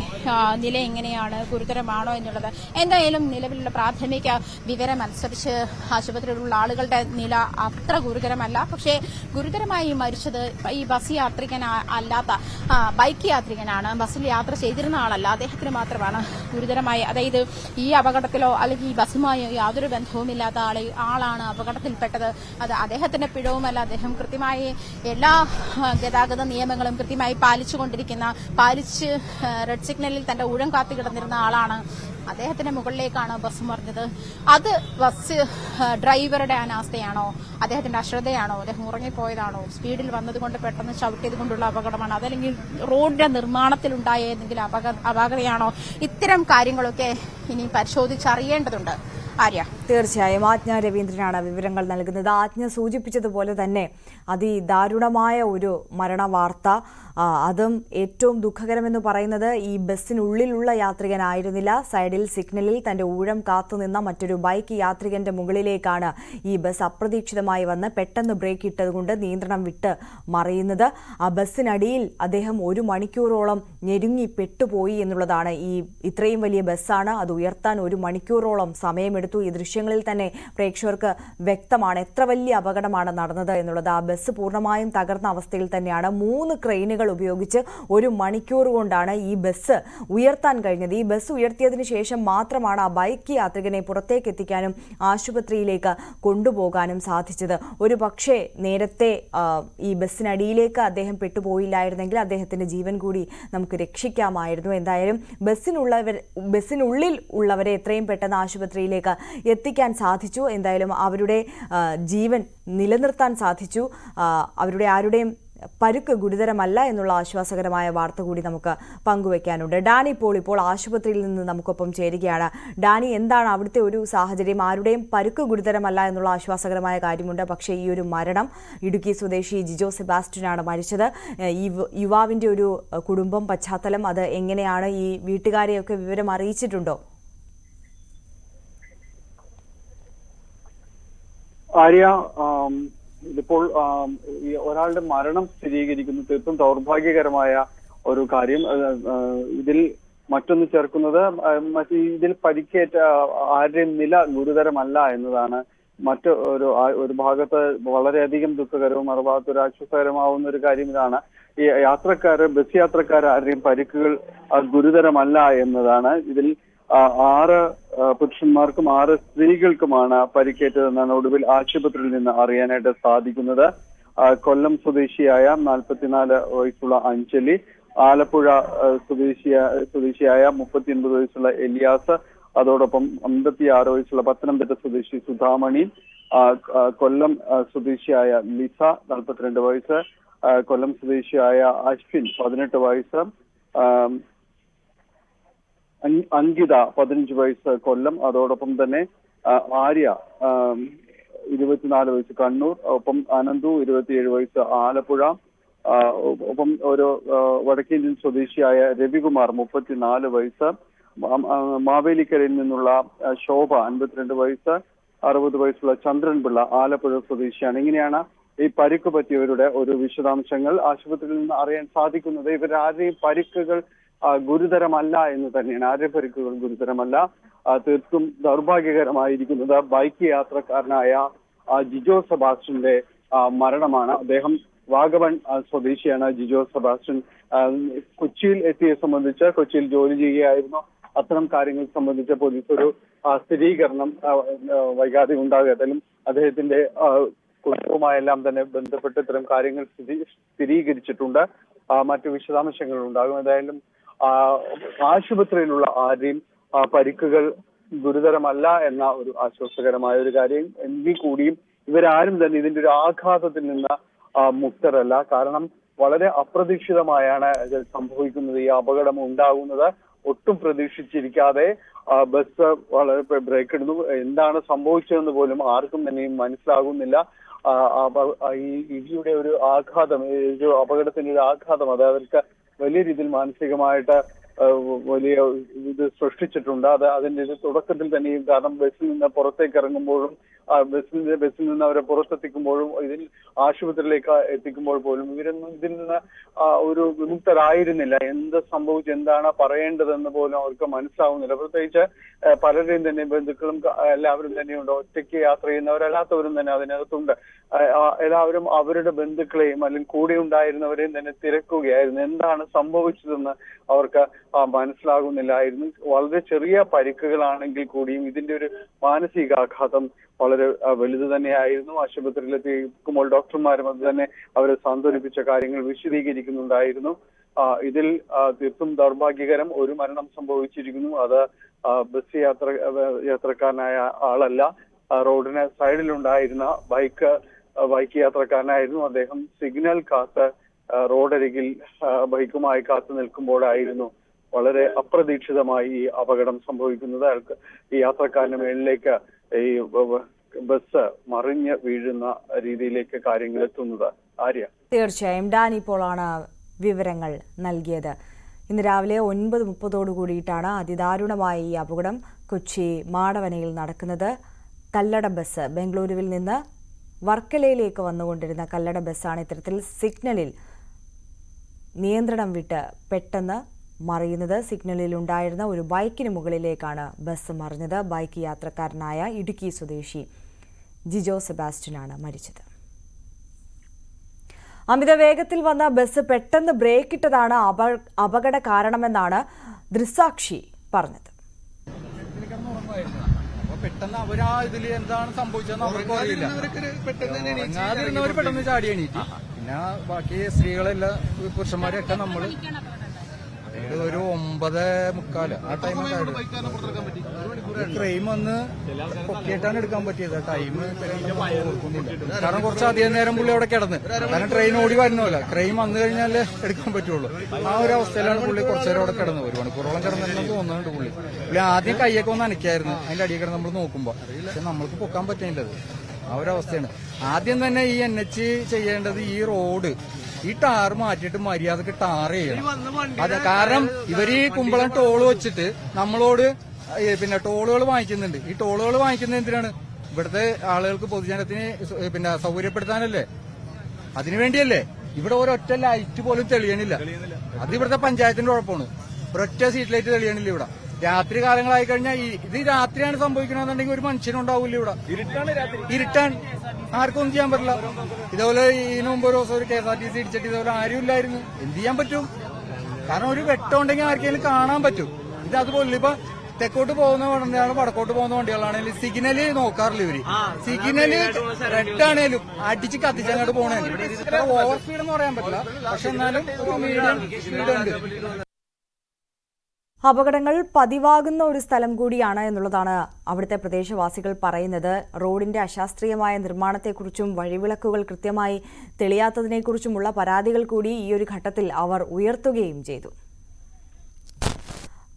S2: നില എങ്ങനെയാണ് ഗുരുതരമാണോ എന്നുള്ളത്. എന്തായാലും നിലവിലുള്ള പ്രാഥമിക വിവരം അനുസരിച്ച് ആശുപത്രിയിലുള്ള ആളുകളുടെ നില അത്ര ഗുരുതരമല്ല. പക്ഷേ ഗുരുതരമായി മരിച്ചത് ഈ ബസ് യാത്രികൻ അല്ലാത്ത ബൈക്ക് യാത്രികനാണ്. ബസ്സിൽ യാത്ര ചെയ്തിരുന്ന ആളല്ല. അദ്ദേഹത്തിന് മാത്രമാണ് ഗുരുതരമായി അതായത് ഈ അപകടത്തിലോ അല്ലെങ്കിൽ ഈ ബസ്സുമായോ യാതൊരു ബന്ധവുമില്ലാത്ത ആളെ ആളാണ് അപകടത്തിൽപ്പെട്ടത്. അത് അദ്ദേഹത്തിന്റെ പിഴവുമല്ല. അദ്ദേഹം കൃത്യമായി എല്ലാ ഗതാഗത നിയമങ്ങളും കൃത്യമായി പാലിച്ചുകൊണ്ടിരിക്കുന്ന പാലിച്ച് റെഡ് സിഗ്നലിൽ തന്റെ ഊഴം കാത്തു കിടന്നിരുന്ന ആളാണ് അദ്ദേഹത്തിന്റെ മുകളിലേക്കാണ് ബസ് മറിഞ്ഞത്. അത് ബസ് ഡ്രൈവറുടെ അനാസ്ഥയാണോ? അദ്ദേഹത്തിന്റെ അശ്രദ്ധയാണോ? അദ്ദേഹം ഉറങ്ങിപ്പോയതാണോ? സ്പീഡിൽ വന്നതുകൊണ്ട് പെട്ടെന്ന് ചവിട്ടിയത് കൊണ്ടുള്ള അപകടമാണോ. അതല്ലെങ്കിൽ റോഡിന്റെ നിർമ്മാണത്തിലുണ്ടായ എന്തെങ്കിലും അപക അപാകതയാണോ ഇത്തരം കാര്യങ്ങളൊക്കെ ഇനി പരിശോധിച്ചറിയേണ്ടതുണ്ട്. ആര്യ?
S1: തീർച്ചയായും. ആജ്ഞ രവീന്ദ്രനാണ് വിവരങ്ങൾ നൽകുന്നത്. ആജ്ഞ സൂചിപ്പിച്ചതുപോലെ തന്നെ അതിദാരുണമായ ഒരു മരണവാർത്ത ആ, അതും ഏറ്റവും ദുഃഖകരമെന്ന് പറയുന്നത് ഈ ബസ്സിനുള്ളിലുള്ള യാത്രികനായിരുന്നില്ല. സൈഡിൽ സിഗ്നലിൽ തന്റെ ഊഴം കാത്തുനിന്ന മറ്റൊരു ബൈക്ക് യാത്രികന്റെ മുകളിലേക്കാണ് ഈ ബസ് അപ്രതീക്ഷിതമായി വന്ന് പെട്ടെന്ന് ബ്രേക്ക് ഇട്ടതുകൊണ്ട് നിയന്ത്രണം വിട്ട് മറിയുന്നത്. ആ ബസ്സിനടിയിൽ അദ്ദേഹം ഒരു മണിക്കൂറോളം ഞെരുങ്ങി പെട്ടുപോയി എന്നുള്ളതാണ് ഈ ഇത്രയും വലിയ ബസ്സാണ്. അത് ഉയർത്താൻ ഒരു മണിക്കൂറോളം സമയമെടുത്തു. ഈ ദൃശ്യങ്ങളിൽ തന്നെ പ്രേക്ഷകർക്ക് വ്യക്തമാണ് എത്ര വലിയ അപകടമാണ് നടന്നത് എന്നുള്ളത്. ആ ബസ് പൂർണമായും തകർന്ന അവസ്ഥയിൽ തന്നെയാണ്. മൂന്ന് ക്രെയിനുകൾ ഉപയോഗിച്ച് ഒരു മണിക്കൂർ കൊണ്ടാണ് ഈ ബസ് ഉയർത്താൻ കഴിഞ്ഞത്. ഈ ബസ് ഉയർത്തിയതിനു ശേഷം മാത്രമാണ് ആ ബൈക്ക് യാത്രികനെ പുറത്തേക്ക് എത്തിക്കാനും ആശുപത്രിയിലേക്ക് കൊണ്ടുപോകാനും സാധിച്ചത്. ഒരു പക്ഷേ നേരത്തെ ഈ ബസ്സിനടിയിലേക്ക് അദ്ദേഹം പെട്ടുപോയില്ലായിരുന്നെങ്കിൽ അദ്ദേഹത്തിന്റെ ജീവൻ കൂടി നമുക്ക് രക്ഷിക്കാമായിരുന്നു. എന്തായാലും ബസ്സിനുള്ളവർ ബസ്സിനുള്ളിൽ ഉള്ളവരെ എത്രയും പെട്ടെന്ന് ആശുപത്രിയിലേക്ക് എത്തിക്കാൻ സാധിച്ചു. എന്തായാലും അവരുടെ ജീവൻ നിലനിർത്താൻ സാധിച്ചു. അവരുടെ ആരുടെയും പരുക്ക് ഗുരുതരമല്ല എന്നുള്ള ആശ്വാസകരമായ വാർത്ത കൂടി നമുക്ക് പങ്കുവെക്കാനുണ്ട്. ഡാനി പോൾ ഇപ്പോൾ ആശുപത്രിയിൽ നിന്ന് നമുക്കൊപ്പം ചേരുകയാണ്. ഡാനി എന്താണ് അവിടുത്തെ ഒരു സാഹചര്യം? ആരുടെയും പരുക്ക് ഗുരുതരമല്ല എന്നുള്ള ആശ്വാസകരമായ കാര്യമുണ്ട്. പക്ഷേ ഈ ഒരു മരണം ഇടുക്കി സ്വദേശി ജിജോ സെബാസ്റ്റ്യനാണ് മരിച്ചത്. ഈ യുവാവിന്റെ ഒരു കുടുംബം പശ്ചാത്തലം അത് എങ്ങനെയാണ്? ഈ വീട്ടുകാരെയൊക്കെ വിവരം അറിയിച്ചിട്ടുണ്ടോ?
S3: ആര്യ ഇതിപ്പോൾ ഒരാളുടെ മരണം സ്ഥിരീകരിക്കുന്നത് തീർത്തും ദൗർഭാഗ്യകരമായ ഒരു കാര്യം. ഇതിൽ മറ്റൊന്ന് ചേർക്കുന്നത് ഇതിൽ പരിക്കേറ്റ ആരുടെയും നില ഗുരുതരമല്ല എന്നതാണ്. മറ്റ് ഒരു ഒരു ഭാഗത്ത് വളരെയധികം ദുഃഖകരവും മറുഭാഗത്ത് ഒരു ആശ്വാസകരമാവുന്ന ഒരു കാര്യം ഇതാണ്. ഈ യാത്രക്കാര് ബസ് യാത്രക്കാർ ആരുടെയും പരിക്കുകൾ ഗുരുതരമല്ല എന്നതാണ്. ഇതിൽ ആറ് പുരുഷന്മാർക്കും ആറ് സ്ത്രീകൾക്കുമാണ് പരിക്കേറ്റതെന്നാണ് ഒടുവിൽ ആശുപത്രിയിൽ നിന്ന് അറിയാനായിട്ട് സാധിക്കുന്നത്. കൊല്ലം സ്വദേശിയായ നാൽപ്പത്തിനാല് വയസ്സുള്ള അഞ്ജലി ആലപ്പുഴ സ്വദേശിയ സ്വദേശിയായ മുപ്പത്തിയൊൻപത് വയസ്സുള്ള എലിയാസ് അതോടൊപ്പം അമ്പത്തിയാറ് വയസ്സുള്ള പത്തനംതിട്ട സ്വദേശി സുധാമണി കൊല്ലം സ്വദേശിയായ ലിസ നാൽപ്പത്തിരണ്ട് വയസ്സ് കൊല്ലം സ്വദേശിയായ അശ്വിൻ പതിനെട്ട് വയസ്സ് അങ്കിത പതിനഞ്ച് വയസ്സ് കൊല്ലം. അതോടൊപ്പം തന്നെ ആര്യ ഇരുപത്തിനാല് വയസ്സ് കണ്ണൂർ. ഒപ്പം അനന്തു ഇരുപത്തിയേഴ് വയസ്സ് ആലപ്പുഴ. ഒപ്പം ഒരു വടക്കേന്ത്യൻ സ്വദേശിയായ രവികുമാർ മുപ്പത്തിനാല് വയസ്സ്. മാവേലിക്കരയിൽ നിന്നുള്ള ശോഭ അൻപത്തിരണ്ട് വയസ്സ്. അറുപത് വയസ്സുള്ള ചന്ദ്രൻപിള്ള ആലപ്പുഴ സ്വദേശിയാണ്. ഇങ്ങനെയാണ് ഈ പരിക്ക് പറ്റിയവരുടെ ഒരു വിശദാംശങ്ങൾ. ആശുപത്രിയിൽ നിന്ന് അറിയാൻ സാധിക്കുന്നത് ഇവരാരെയും പരിക്കുകൾ ഗുരുതരമല്ല എന്ന് തന്നെയാണ്. പരിക്കുകൾ ഗുരുതരമല്ല. തീർത്തും ദൗർഭാഗ്യകരമായിരിക്കുന്നത് ബൈക്ക് യാത്രക്കാരനായ ജിജോ സെബാസ്റ്റ്യന്റെ മരണമാണ്. അദ്ദേഹം വാഗവൺ സ്വദേശിയാണ് ജിജോ സെബാസ്റ്റ്യൻ. ആ, കൊച്ചിയിൽ എത്തിയെ സംബന്ധിച്ച് കൊച്ചിയിൽ ജോലി ചെയ്യുകയായിരുന്നു. അത്തരം കാര്യങ്ങൾ സംബന്ധിച്ച് പോലീസ് ഒരു സ്ഥിരീകരണം വൈകാതെ ഉണ്ടാകുക. ഏതായാലും അദ്ദേഹത്തിന്റെ കുടുംബവുമായെല്ലാം തന്നെ ബന്ധപ്പെട്ട് ഇത്തരം കാര്യങ്ങൾ സ്ഥിരീകരിച്ചിട്ടുണ്ട്. മറ്റു വിശദാംശങ്ങൾ ഉണ്ടാകും ഏതായാലും ആശുപത്രിയിലുള്ള ആരെയും പരിക്കുകൾ ഗുരുതരമല്ല എന്ന ഒരു ആശ്വാസകരമായ ഒരു കാര്യം. എങ്കിൽ കൂടിയും ഇവരാരും തന്നെ ഇതിന്റെ ഒരു ആഘാതത്തിൽ നിന്ന് മുക്തരല്ല. കാരണം വളരെ അപ്രതീക്ഷിതമായാണ് സംഭവിക്കുന്നത്. ഈ അപകടം ഉണ്ടാകുന്നത്. ഒട്ടും പ്രതീക്ഷിച്ചിരിക്കാതെ ബസ് വളരെ ബ്രേക്ക് ഇടുന്നു എന്താണ് സംഭവിച്ചതെന്ന് പോലും ആർക്കും തന്നെ മനസ്സിലാകുന്നില്ല. ഈ ഇടിയുടെ ഒരു ആഘാതം ഒരു അപകടത്തിന്റെ ഒരു ആഘാതം. അത് അവർക്ക് വലിയ രീതിയിൽ മാനസികമായിട്ട് വലിയ ഇത് സൃഷ്ടിച്ചിട്ടുണ്ട്. അത് അതിന്റെ തുടക്കത്തിൽ തന്നെയും കാരണം ബസ്സിൽ നിന്ന് പുറത്തേക്ക് ഇറങ്ങുമ്പോഴും ആ, ബസ്സിൽ നിന്ന് അവരെ പുറത്തെത്തിക്കുമ്പോഴും ഇതിൽ ആശുപത്രിയിലേക്ക് എത്തിക്കുമ്പോൾ പോലും ഇവരൊന്നും ഇതിൽ നിന്ന് ഒരു വിമുക്തരായിരുന്നില്ല. എന്ത് സംഭവിച്ചു എന്താണ് പറയേണ്ടതെന്ന് പോലും അവർക്ക് മനസ്സിലാവുന്നില്ല. പ്രത്യേകിച്ച് പലരെയും തന്നെ ബന്ധുക്കളും എല്ലാവരും തന്നെയുണ്ട്. ഒറ്റയ്ക്ക് യാത്ര ചെയ്യുന്നവരല്ലാത്തവരും തന്നെ അതിനകത്തുണ്ട്. എല്ലാവരും അവരുടെ ബന്ധുക്കളെയും അല്ലെങ്കിൽ കൂടെ ഉണ്ടായിരുന്നവരെയും തന്നെ തിരക്കുകയായിരുന്നു. എന്താണ് സംഭവിച്ചതെന്ന് അവർക്ക് മനസ്സിലാകുന്നില്ലായിരുന്നു. വളരെ ചെറിയ പരിക്കുകളാണെങ്കിൽ കൂടിയും ഇതിന്റെ ഒരു മാനസികാഘാതം വളരെ വലുത് തന്നെയായിരുന്നു. ആശുപത്രിയിലെത്തിക്കുമ്പോൾ ഡോക്ടർമാരും അത് തന്നെ അവരെ സാന്ത്വനിപ്പിച്ച കാര്യങ്ങൾ വിശദീകരിക്കുന്നുണ്ടായിരുന്നു. ഇതിൽ തീർത്തും ദൗർഭാഗ്യകരം ഒരു മരണം സംഭവിച്ചിരിക്കുന്നു. അത് ബസ് യാത്ര യാത്രക്കാരനായ ആളല്ല. റോഡിന് സൈഡിലുണ്ടായിരുന്ന ബൈക്ക് ബൈക്ക് യാത്രക്കാരനായിരുന്നു. അദ്ദേഹം സിഗ്നൽ കാത്ത് റോഡരികിൽ ബൈക്കുമായി കാത്തു നിൽക്കുമ്പോഴായിരുന്നു വളരെ അപ്രതീക്ഷിതമായി ഈ അപകടം സംഭവിക്കുന്നത്. ഈ യാത്രക്കാരന്റെ മേളിലേക്ക് ഈ ബസ് മറിഞ്ഞ് വീഴുന്ന രീതിയിലേക്ക് കാര്യങ്ങൾ എത്തുന്നത്. ആര്യ?
S1: തീർച്ചയായും. ഡാനി പോളാണ് വിവരങ്ങൾ നൽകിയത്. ഇന്ന് രാവിലെ ഒൻപത് മുപ്പതോടു കൂടിയിട്ടാണ് അതിദാരുണമായ ഈ അപകടം കൊച്ചി മാടവനയിൽ നടക്കുന്നത്. കല്ലട ബസ് ബംഗളൂരുവിൽ നിന്ന് വർക്കലയിലേക്ക് വന്നുകൊണ്ടിരുന്ന കല്ലട ബസ്സാണ് ഇത്തരത്തിൽ സിഗ്നലിൽ നിയന്ത്രണം വിട്ട് പെട്ടെന്ന് മറിയുന്നത്. സിഗ്നലിൽ ഉണ്ടായിരുന്ന ഒരു ബൈക്കിന് മുകളിലേക്കാണ് ബസ് മറിഞ്ഞത്. ബൈക്ക് യാത്രക്കാരനായ ഇടുക്കി സ്വദേശി ജിജോ സെബാസ്റ്റ്യനാണ് മരിച്ചത്. അമിത വേഗത്തിൽ വന്ന ബസ് പെട്ടെന്ന് ബ്രേക്കിട്ടതാണ് അപ- അപകട കാരണമെന്നാണ് ദൃസാക്ഷി പറഞ്ഞത്.
S4: പെട്ടെന്ന് അവരാ ഇതിൽ എന്താണ് സംഭവിച്ചതെന്ന് അവർക്കും അറിയില്ല. പെട്ടെന്ന് ചാടി എണീറ്റ്. പിന്നെ ബാക്കി സ്ത്രീകളെല്ലാം പുരുഷന്മാരെയൊക്കെ നമ്മൾ ഇത് ഒരു ഒമ്പത് മുക്കാൽ. ആ ടൈമൊക്കെ ട്രെയിൻ വന്ന് പൊക്കിയിട്ടാണ് എടുക്കാൻ പറ്റിയത്. ടൈം കാരണം കുറച്ച് അധികം നേരം പുള്ളി അവിടെ കിടന്ന്. കാരണം ട്രെയിൻ ഓടി വരുന്നില്ല ട്രെയിൻ വന്നു കഴിഞ്ഞാലേ എടുക്കാൻ പറ്റുള്ളൂ. ആ ഒരു അവസ്ഥയിലാണ് പുള്ളി കുറച്ചു നേരം അവിടെ കിടന്നത്. ഒരു മണിക്കൂറോളം കിടന്നെന്ന് തോന്നുന്നുണ്ട് പുള്ളി. പുള്ളി ആദ്യം കൈയൊക്കെ ഒന്ന് അനക്കായിരുന്നു അതിന്റെ അടിയിൽ കിടന്ന് നമ്മൾ നോക്കുമ്പോ. പക്ഷെ നമ്മൾക്ക് പൊക്കാൻ പറ്റേണ്ടത് ആ ഒരു അവസ്ഥയാണ്. ആദ്യം തന്നെ ഈ എൻ എച്ച് ചെയ്യേണ്ടത് ഈ റോഡ് ഈ ടാർ മാറ്റിയിട്ട് മര്യാദയ്ക്ക് ടാർ ചെയ്യണം. അതെ കാരണം ഇവർ ഈ കുമ്പളം ടോൾ വെച്ചിട്ട് നമ്മളോട് പിന്നെ ടോളുകൾ വാങ്ങിക്കുന്നുണ്ട്. ഈ ടോളുകൾ വാങ്ങിക്കുന്നത് എന്തിനാണ്? ഇവിടുത്തെ ആളുകൾക്ക് പൊതുജനത്തിന് പിന്നെ സൗകര്യപ്പെടുത്താനല്ലേ? അതിനു വേണ്ടിയല്ലേ? ഇവിടെ ഒരൊറ്റ ലൈറ്റ് പോലും തെളിയണില്ല. അത് ഇവിടുത്തെ പഞ്ചായത്തിന്റെ കുഴപ്പമാണ് ഒരൊറ്റ സീറ്റ് ലൈറ്റ് തെളിയണില്ല ഇവിടെ. രാത്രി കാലങ്ങളായി കഴിഞ്ഞാൽ ഇത് രാത്രിയാണ് സംഭവിക്കണമെന്നുണ്ടെങ്കിൽ ഒരു മനുഷ്യനുണ്ടാവില്ല ഇവിടെ. ഇരുട്ടാൻ ആർക്കും ഒന്നും ചെയ്യാൻ പറ്റില്ല. ഇതുപോലെ ഇതിനു മുമ്പ് ഒരു ദിവസം ഒരു K S R T C ഇടിച്ചിട്ട് ഇതുപോലെ ആരും ഇല്ലായിരുന്നു. എന്ത് ചെയ്യാൻ പറ്റും? കാരണം ഒരു വെട്ടം ഉണ്ടെങ്കിൽ ആർക്കെങ്കിലും കാണാൻ പറ്റും. ഇത് അതുപോലെ ഇപ്പൊ തെക്കോട്ട് പോകുന്ന വണ്ടിയാണ് വടക്കോട്ട് പോകുന്ന വണ്ടികളാണെങ്കിലും സിഗ്നൽ നോക്കാറില്ല ഇവർ. സിഗ്നൽ റെഡ് ആണേലും അടിച്ച് കത്തിച്ചങ്ങോട്ട് പോകണേ ഓവർ സ്പീഡ് എന്ന് പറയാൻ പറ്റില്ല. പക്ഷെ എന്നാലും ഒരു മീഡിയം സ്പീഡ് ഉണ്ട്.
S1: അപകടങ്ങൾ പതിവാകുന്ന ഒരു സ്ഥലം കൂടിയാണ് എന്നുള്ളതാണ് അവിടുത്തെ പ്രദേശവാസികൾ പറയുന്നത്. റോഡിന്റെ അശാസ്ത്രീയമായ നിർമ്മാണത്തെക്കുറിച്ചും വഴിവിളക്കുകൾ കൃത്യമായി തെളിയാത്തതിനെക്കുറിച്ചുമുള്ള പരാതികൾ കൂടി ഈ ഒരു ഘട്ടത്തിൽ അവർ ഉയർത്തുകയും ചെയ്തു.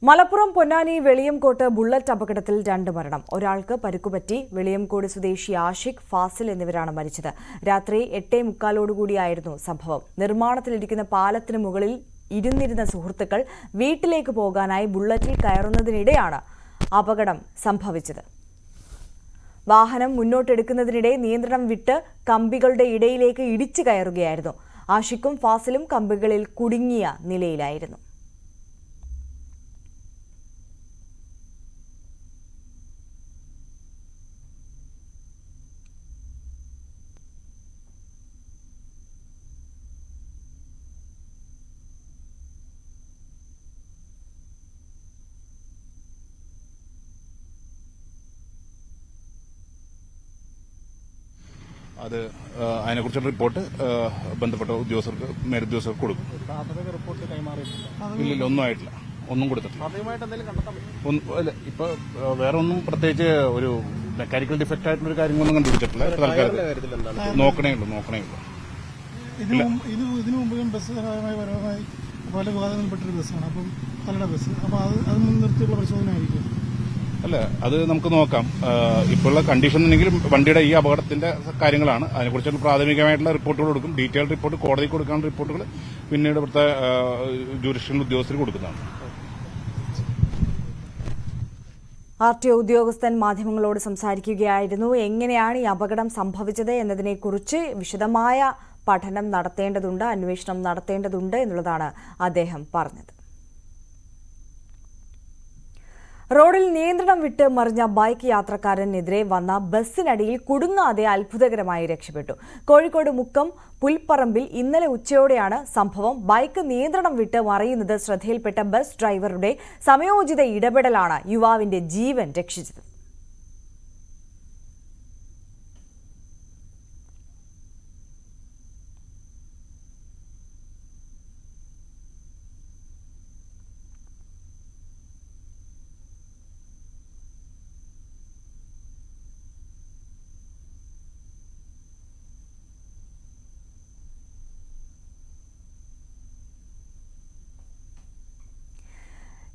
S1: മലപ്പുറം പൊന്നാനി വെളിയംകോട്ട് ബുള്ളറ്റ് അപകടത്തിൽ രണ്ട് മരണം. ഒരാൾക്ക് പരുക്കുപറ്റി വെളിയംകോട് സ്വദേശി ആഷിഖ് ഫാസിൽ എന്നിവരാണ് മരിച്ചത്. രാത്രി എട്ടേ മുക്കാലോടുകൂടിയായിരുന്നു സംഭവം. നിർമ്മാണത്തിലിരിക്കുന്ന പാലത്തിന് മുകളിൽ ഇരുന്നിരുന്ന സുഹൃത്തുക്കൾ വീട്ടിലേക്ക് പോകാനായി ബുള്ളറ്റിൽ കയറുന്നതിനിടെയാണ് അപകടം സംഭവിച്ചത്. വാഹനം മുന്നോട്ടെടുക്കുന്നതിനിടെ നിയന്ത്രണം വിട്ട് കമ്പികളുടെ ഇടയിലേക്ക് ഇടിച്ചു കയറുകയായിരുന്നു. ആഷിക്കും ഫാസിലും കമ്പികളിൽ കുടുങ്ങിയ നിലയിലായിരുന്നു
S5: അത് ആ, അതിനെക്കുറിച്ചുള്ള റിപ്പോർട്ട് ബന്ധപ്പെട്ട ഉദ്യോഗസ്ഥർക്ക് മേലുദ്യോഗസ്ഥർക്ക് കൊടുക്കും. ഇല്ലില്ല ഒന്നും ആയിട്ടില്ല. ഒന്നും കൊടുത്തിട്ടില്ല. ഇപ്പൊ വേറെ ഒന്നും പ്രത്യേകിച്ച് ഒരു മെക്കാനിക്കൽ ഡിഫക്റ്റ് ആയിട്ടുള്ള ഒരു കാര്യങ്ങളൊന്നും കണ്ടുപിടിച്ചിട്ടില്ല. ഇപ്പൊ തൽക്കാലം നോക്കണേ ഉള്ളൂ നോക്കണേ ഉള്ളൂ.
S6: ഇതിനു മുമ്പ് ബസ് പല വിവാദങ്ങളിൽപ്പെട്ടൊരു ബസ്സാണ്. അപ്പം പലരുടെ ബസ്. അപ്പം അത് അത് മുൻനിർത്തിയുള്ള പരിശോധന ആയിരിക്കും
S5: അല്ല? അത് നമുക്ക് നോക്കാം. ഇപ്പോഴുള്ള കണ്ടീഷൻ എന്നെങ്കിൽ വണ്ടിയുടെ ഈ അപകടത്തിന്റെ കാര്യങ്ങളാണ്. അതിനെക്കുറിച്ചുള്ള പ്രാഥമികമായിട്ടുള്ള റിപ്പോർട്ടുകൾ കൊടുക്കും. ഡീറ്റെയിൽ റിപ്പോർട്ട് കോടതി കൊടുക്കാനുള്ള റിപ്പോർട്ടുകൾ പിന്നീട് ഇവിടുത്തെ ജുഡീഷ്യൽ ഉദ്യോഗസ്ഥർ കൊടുക്കുന്നതാണ്.
S1: ആർ ടി ഒ ഉദ്യോഗസ്ഥൻ മാധ്യമങ്ങളോട് സംസാരിക്കുകയായിരുന്നു. എങ്ങനെയാണ് ഈ അപകടം സംഭവിച്ചത് എന്നതിനെക്കുറിച്ച് വിശദമായ പഠനം നടത്തേണ്ടതുണ്ട് അന്വേഷണം നടത്തേണ്ടതുണ്ട് എന്നുള്ളതാണ് അദ്ദേഹം പറഞ്ഞത്. റോഡിൽ നിയന്ത്രണം വിട്ട് മറിഞ്ഞ ബൈക്ക് യാത്രക്കാരനെതിരെ വന്ന ബസ്സിനടിയിൽ കുടുങ്ങാതെ അത്ഭുതകരമായി രക്ഷപ്പെട്ടു. കോഴിക്കോട് മുക്കം പുൽപ്പറമ്പിൽ ഇന്നലെ ഉച്ചയോടെയാണ് സംഭവം. ബൈക്ക് നിയന്ത്രണം വിട്ട് മറിയുന്നത് ശ്രദ്ധയിൽപ്പെട്ട ബസ് ഡ്രൈവറുടെ സമയോചിത ഇടപെടലാണ് യുവാവിന്റെ ജീവൻ രക്ഷിച്ചത്.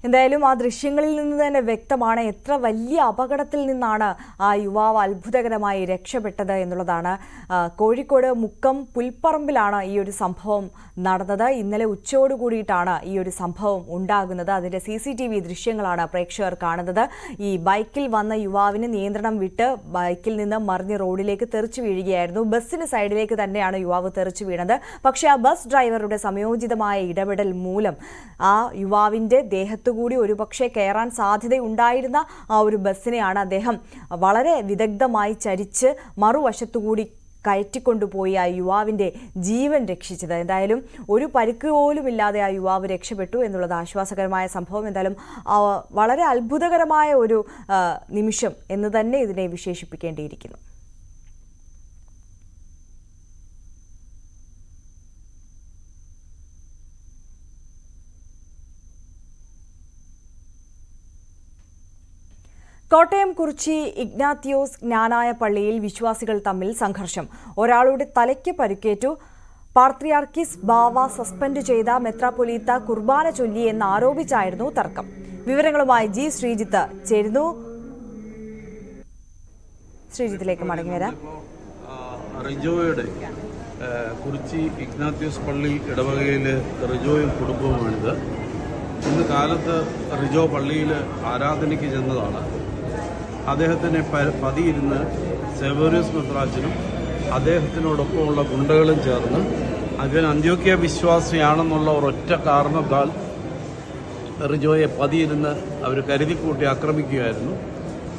S1: എന്തായാലും ആ ദൃശ്യങ്ങളിൽ നിന്ന് തന്നെ വ്യക്തമാണ് എത്ര വലിയ അപകടത്തിൽ നിന്നാണ് ആ യുവാവ് അത്ഭുതകരമായി രക്ഷപ്പെട്ടത് എന്നുള്ളതാണ്. കോഴിക്കോട് മുക്കം പുൽപ്പറമ്പിലാണ് ഈ ഒരു സംഭവം നടന്നത്. ഇന്നലെ ഉച്ചയോട് കൂടിയിട്ടാണ് ഈ ഒരു സംഭവം ഉണ്ടാകുന്നത്. അതിന്റെ സി സി ടി വി ദൃശ്യങ്ങളാണ് പ്രേക്ഷകർ കാണുന്നത്. ഈ ബൈക്കിൽ വന്ന യുവാവിന് നിയന്ത്രണം വിട്ട് ബൈക്കിൽ നിന്ന് മറിഞ്ഞ് റോഡിലേക്ക് തെറിച്ചു വീഴുകയായിരുന്നു. ബസ്സിന് സൈഡിലേക്ക് തന്നെയാണ് യുവാവ് തെറിച്ചു വീണത്. പക്ഷേ ആ ബസ് ഡ്രൈവറുടെ സമയോചിതമായ ഇടപെടൽ മൂലം ആ യുവാവിന്റെ ദേഹത്തുകൂടി ഒരുപക്ഷെ കയറാൻ സാധ്യതയുണ്ടായിരുന്ന ആ ഒരു ബസ്സിനെയാണ് അദ്ദേഹം വളരെ വിദഗ്ധമായി ചരിച്ച് മറുവശത്തുകൂടി കയറ്റിക്കൊണ്ടുപോയി ആ യുവാവിന്റെ ജീവൻ രക്ഷിച്ചത്. എന്തായാലും ഒരു പരിക്ക് പോലും ഇല്ലാതെ ആ യുവാവ് രക്ഷപ്പെട്ടു എന്നുള്ളത് ആശ്വാസകരമായ സംഭവം. എന്തായാലും വളരെ അത്ഭുതകരമായ ഒരു നിമിഷം എന്ന് തന്നെ ഇതിനെ വിശേഷിപ്പിക്കേണ്ടിയിരിക്കുന്നു. കോട്ടയം കുറിച്ചി ഇഗ്നാത്തിയോസ് ജ്ഞാനായ പള്ളിയിൽ വിശ്വാസികൾ തമ്മിൽ സംഘർഷം. ഒരാളുടെ തലയ്ക്ക് പരിക്കേറ്റു. പാർത്രിയാർക്കിസ് ബാവ സസ്പെൻഡ് ചെയ്ത മെത്രാപൊലീത്ത കുർബാന ചൊല്ലി എന്ന് ആരോപിച്ചായിരുന്നു തർക്കം. വിവരങ്ങളുമായി ജി ശ്രീജിത്ത് ചേരുന്നു. ശ്രീജിത്തിലേക്ക് മടങ്ങി വരാം.
S7: റിജോയുടെ കുറിച്ചി ഇഗ്നാത്യോസ് പള്ളി ഇടവകയിൽ റിജോയും കുടുംബവുമാണിത്. ഇന്ന് കാലത്ത് റിജോ പള്ളിയിൽ ആരാധനയ്ക്ക് ചെന്നതാണ്. അദ്ദേഹത്തിനെ പതിയിരുന്ന് സെവറിയസ് മെത്രാച്ചനും അദ്ദേഹത്തിനോടൊപ്പമുള്ള ഗുണ്ടകളും ചേർന്ന് അദ്ദേഹം അന്ത്യോക്യ വിശ്വാസിയാണെന്നുള്ള ഒരൊറ്റ കാരണത്താൽ റിജോയെ പതിയിരുന്ന് അവർ കരുതിക്കൂട്ടി ആക്രമിക്കുകയായിരുന്നു.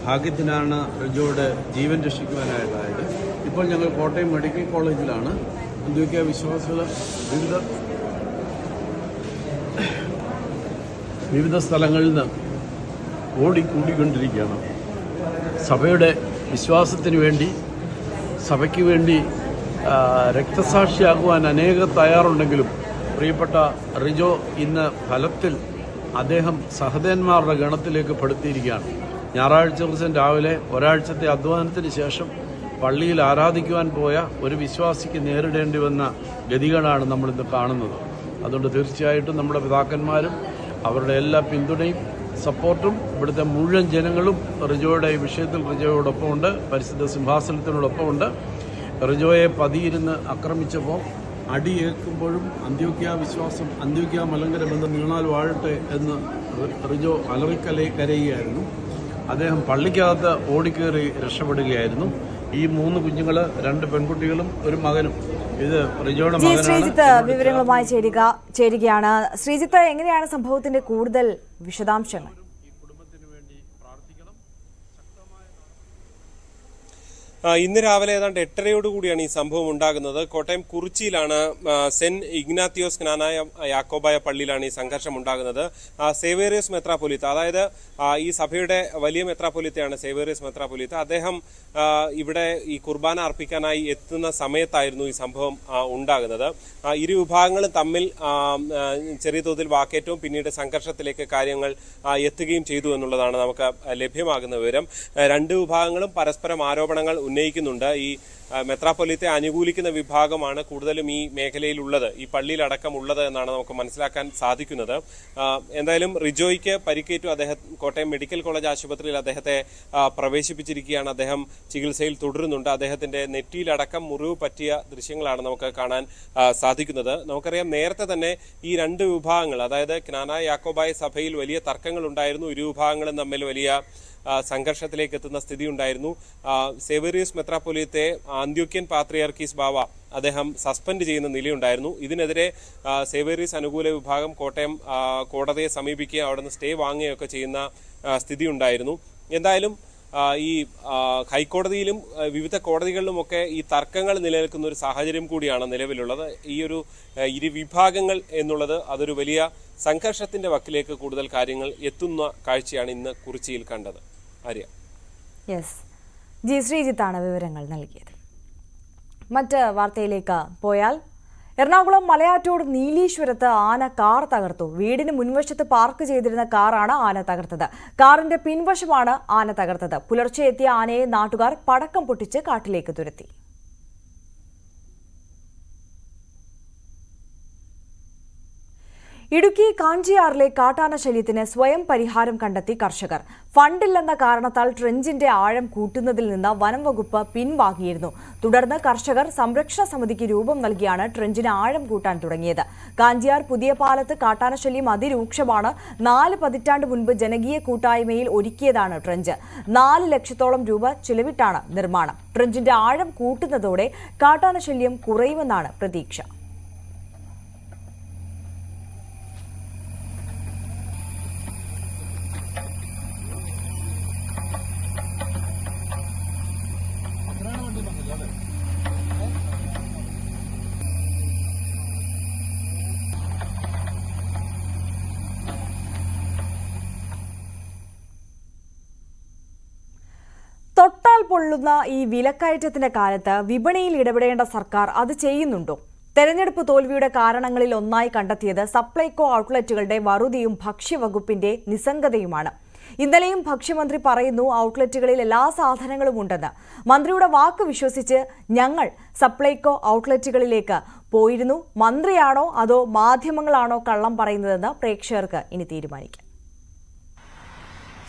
S7: ഭാഗ്യത്തിനാണ് റിജോയുടെ ജീവൻ രക്ഷിക്കുവാനായിട്ടായത്. ഇപ്പോൾ ഞങ്ങൾ കോട്ടയം മെഡിക്കൽ കോളേജിലാണ്. അന്ത്യോക്യ വിശ്വാസികൾ വിവിധ വിവിധ സ്ഥലങ്ങളിൽ നിന്ന് ഓടിക്കൂടിക്കൊണ്ടിരിക്കുകയാണ്. സഭയുടെ വിശ്വാസത്തിന് വേണ്ടി സഭയ്ക്ക് വേണ്ടി രക്തസാക്ഷിയാകുവാൻ അനേക തയ്യാറുണ്ടെങ്കിലും പ്രിയപ്പെട്ട റിജോ ഇന്ന് ഫലത്തിൽ അദ്ദേഹം സഹദേന്മാരുടെ ഗണത്തിലേക്ക് പെടുത്തിയിരിക്കുകയാണ്. ഞായറാഴ്ച ദിവസം രാവിലെ ഒരാഴ്ചത്തെ അധ്വാനത്തിന് ശേഷം പള്ളിയിൽ ആരാധിക്കുവാൻ പോയ ഒരു വിശ്വാസിക്ക് നേരിടേണ്ടി വന്ന ഗതികളാണ് നമ്മളിന്ന് കാണുന്നത്. അതുകൊണ്ട് തീർച്ചയായിട്ടും നമ്മുടെ പിതാക്കന്മാരും അവരുടെ എല്ലാ പിന്തുണയും സപ്പോർട്ടും ഇവിടുത്തെ മുഴുവൻ ജനങ്ങളും റിജോയുടെ ഈ വിഷയത്തിൽ റിജോയോടൊപ്പമുണ്ട് പരിശുദ്ധ സിംഹാസനത്തിനോടൊപ്പമുണ്ട്. റിജോയെ പതിയിരുന്ന് ആക്രമിച്ചപ്പോൾ അടിയേൽക്കുമ്പോഴും അന്ത്യോക്യ വിശ്വാസം അന്ത്യോക്യ മലങ്കര ബന്ധം നീണാൽ വാഴട്ടെ എന്ന് റിജോ അലറിക്കലെ കരയുകയായിരുന്നു. അദ്ദേഹം പള്ളിക്കകത്ത് ഓടിക്കേറി രക്ഷപ്പെടുകയായിരുന്നു. ഈ മൂന്ന് കുഞ്ഞുങ്ങൾ രണ്ട് പെൺകുട്ടികളും ഒരു മകനും.
S1: ജി ശ്രീജിത്ത് വിവരങ്ങളുമായി ചേരുക ചേരുകയാണ്. ശ്രീജിത്ത് എങ്ങനെയാണ് സംഭവത്തിന്റെ കൂടുതൽ വിശദാംശങ്ങൾ?
S8: ഇന്ന് രാവിലെ ഏതാണ്ട് എട്ടരയോടുകൂടിയാണ് ഈ സംഭവം ഉണ്ടാകുന്നത്. കോട്ടയം കുറിച്ചിയിലാണ് സെന്റ് ഇഗ്നാത്തിയോസ് ജ്ഞാനായ യാക്കോബായ പള്ളിയിലാണ് ഈ സംഘർഷം ഉണ്ടാകുന്നത്. സേവേറിയസ് മെത്രാപ്പൊലിത്ത അതായത് ഈ സഭയുടെ വലിയ മെത്രാപൊലിത്തയാണ് സേവേറിയസ് മെത്രാപ്പൊലിത്ത. അദ്ദേഹം ഇവിടെ ഈ കുർബാന അർപ്പിക്കാനായി എത്തുന്ന സമയത്തായിരുന്നു ഈ സംഭവം ഉണ്ടാകുന്നത്. ഇരു വിഭാഗങ്ങളും തമ്മിൽ ചെറിയ തോതിൽ വാക്കേറ്റവും പിന്നീട് സംഘർഷത്തിലേക്ക് കാര്യങ്ങൾ എത്തുകയും ചെയ്തു എന്നുള്ളതാണ് നമുക്ക് ലഭ്യമാകുന്ന വിവരം. രണ്ട് വിഭാഗങ്ങളും പരസ്പരം ആരോപണങ്ങൾ ഉന്നയിക്കുന്നുണ്ട്. ഈ മെത്രാപ്പൊലിത്തെ അനുകൂലിക്കുന്ന വിഭാഗമാണ് കൂടുതലും ഈ മേഖലയിലുള്ളത് ഈ പള്ളിയിലടക്കം ഉള്ളത് എന്നാണ് നമുക്ക് മനസ്സിലാക്കാൻ സാധിക്കുന്നത്. എന്തായാലും റിജോയ്ക്ക് പരിക്കേറ്റു അദ്ദേഹം കോട്ടയം മെഡിക്കൽ കോളേജ് ആശുപത്രിയിൽ അദ്ദേഹത്തെ പ്രവേശിപ്പിച്ചിരിക്കുകയാണ്. അദ്ദേഹം ചികിത്സയിൽ തുടരുന്നുണ്ട്. അദ്ദേഹത്തിന്റെ നെറ്റിയിലടക്കം മുറിവ് പറ്റിയ ദൃശ്യങ്ങളാണ് നമുക്ക് കാണാൻ സാധിക്കുന്നത്. നമുക്കറിയാം നേരത്തെ തന്നെ ഈ രണ്ട് വിഭാഗങ്ങൾ അതായത് ജ്ഞാനായ യാക്കോബായ സഭയിൽ വലിയ തർക്കങ്ങൾ ഉണ്ടായിരുന്നു ഇരു വിഭാഗങ്ങളും തമ്മിൽ വലിയ സംഘർഷത്തിലേക്ക് എത്തുന്ന സ്ഥിതി ഉണ്ടായിരുന്നു സേവേറിയസ് മെത്രാപ്പൊലിയത്തെ അന്ത്യോക്യൻ പാത്രിയാർക്കീസ് ബാവ അദ്ദേഹം സസ്പെൻഡ് ചെയ്യുന്ന നിലയുണ്ടായിരുന്നു. ഇതിനെതിരെ സേവേറീസ് അനുകൂല വിഭാഗം കോട്ടയം കോടതിയെ സമീപിക്കുകയും അവിടെ നിന്ന് സ്റ്റേ വാങ്ങുകയൊക്കെ ചെയ്യുന്ന സ്ഥിതി ഉണ്ടായിരുന്നു എന്തായാലും ഈ ഹൈക്കോടതിയിലും വിവിധ കോടതികളിലുമൊക്കെ ഈ തർക്കങ്ങൾ നിലനിൽക്കുന്ന ഒരു സാഹചര്യം കൂടിയാണ് നിലവിലുള്ളത്. ഈ ഒരു ഇരു വിഭാഗങ്ങൾ എന്നുള്ളത് അതൊരു വലിയ സംഘർഷത്തിന്റെ വക്കിലേക്ക് കൂടുതൽ കാര്യങ്ങൾ എത്തുന്ന കാഴ്ചയാണ് ഇന്ന് കുറിച്ചിയിൽ കണ്ടത്. ആര്യ.
S1: യെസ് ജി ശ്രീജിത്താണ് വിവരങ്ങൾ നൽകിയത്. മറ്റ് വാർത്തയിലേക്ക് പോയാൽ എറണാകുളം മലയാറ്റോട് നീലീശ്വരത്ത് ആന കാർ തകർത്തു. വീടിന് മുൻവശത്ത് പാർക്ക് ചെയ്തിരുന്ന കാറാണ് ആന തകർത്തത്. കാറിന്റെ പിൻവശമാണ് ആന തകർത്തത്. പുലർച്ചെ എത്തിയ ആനയെ നാട്ടുകാർ പടക്കം പൊട്ടിച്ച് കാട്ടിലേക്ക് തുരത്തി. ഇടുക്കി കാഞ്ചിയാറിലെ കാട്ടാന ശല്യത്തിന് സ്വയം പരിഹാരം കണ്ടെത്തി കർഷകർ. ഫണ്ടില്ലെന്ന കാരണത്താൽ ട്രെഞ്ചിന്റെ ആഴം കൂട്ടുന്നതിൽ നിന്ന് വനം വകുപ്പ് പിൻവാങ്ങിയിരുന്നു. തുടർന്ന് കർഷകർ സംരക്ഷണ സമിതിക്ക് രൂപം നൽകിയാണ് ട്രെഞ്ചിന് ആഴം കൂട്ടാൻ തുടങ്ങിയത്. കാഞ്ചിയാർ പുതിയ പാലത്ത് കാട്ടാന ശല്യം അതിരൂക്ഷമാണ്. നാല് പതിറ്റാണ്ട് മുൻപ് ജനകീയ കൂട്ടായ്മയിൽ ഒരുക്കിയതാണ് ട്രെഞ്ച്. നാല് ലക്ഷത്തോളം രൂപ ചിലവിട്ടാണ് നിർമ്മാണം. ട്രെഞ്ചിന്റെ ആഴം കൂട്ടുന്നതോടെ കാട്ടാന ശല്യം കുറയുമെന്നാണ് പ്രതീക്ഷ. പൊള്ളുന്ന ഈ വിലക്കയറ്റത്തിന്റെ കാലത്ത് വിപണിയിൽ ഇടപെടേണ്ട സർക്കാർ അത് ചെയ്യുന്നുണ്ടോ? തെരഞ്ഞെടുപ്പ് തോൽവിയുടെ കാരണങ്ങളിൽ ഒന്നായി കണ്ടെത്തിയത് സപ്ലൈകോ ഔട്ട്ലെറ്റുകളുടെ വറുതിയും ഭക്ഷ്യവകുപ്പിന്റെ നിസ്സംഗതയുമാണ്. ഇന്നലെയും ഭക്ഷ്യമന്ത്രി പറയുന്നു ഔട്ട്ലെറ്റുകളിൽ എല്ലാ സാധനങ്ങളും ഉണ്ടെന്ന്. മന്ത്രിയുടെ വാക്ക് വിശ്വസിച്ച് ഞങ്ങൾ സപ്ലൈകോ ഔട്ട്ലെറ്റുകളിലേക്ക് പോയിരുന്നു. മന്ത്രിയാണോ അതോ മാധ്യമങ്ങളാണോ കള്ളം പറയുന്നതെന്ന് പ്രേക്ഷകർക്ക് ഇനി തീരുമാനിക്കാം.